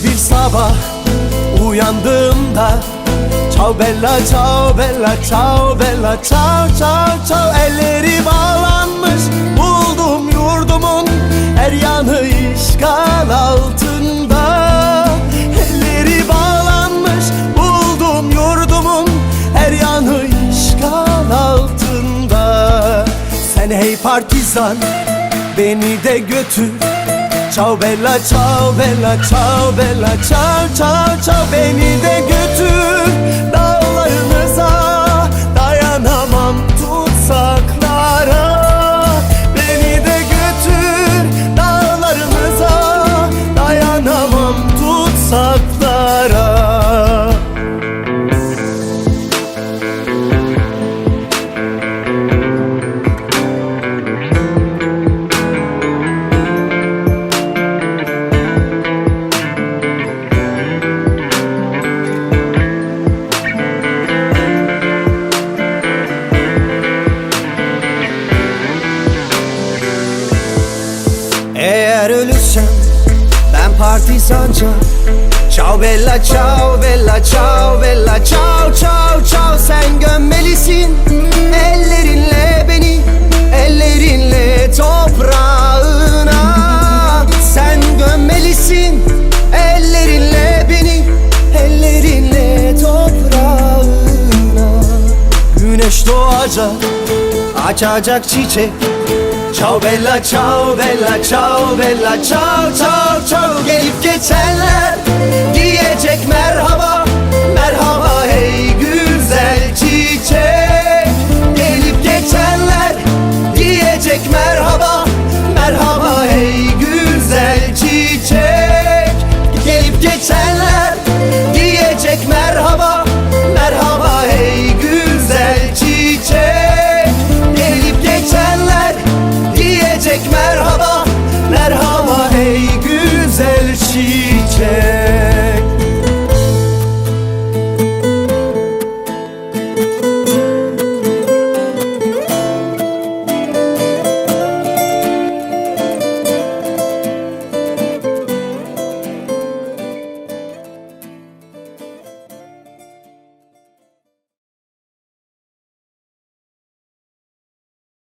sabah uyandığımda Ciao bella ciao bella ciao bella ciao ciao ciao Elleri bağlanmış buldum yurdumun Her yanı işgal altında. Elleri bağlanmış buldum yurdumun Her yanı işgal altında. Sen hey partizan beni de götür Ciao bella ciao bella ciao bella ciao ciao ciao Beni de götür Eğer ölürsem ben partizanca Ciao bella ciao bella ciao bella ciao ciao ciao Sen gömmelisin ellerinle beni Ellerinle toprağına. Sen gömmelisin ellerinle beni Ellerinle toprağına. Güneş doğacak açacak çiçek. Ciao bella ciao bella ciao kapella çal çal çal. Gelip geçenler diyecek merhaba. Merhaba hey güzel çiçek. Gelip geçenler diyecek merhaba. Merhaba hey güzel çiçek. Gelip geçenler diyecek merhaba. Merhaba hey güzel çiçek. Gelip geçenler diyecek merhaba.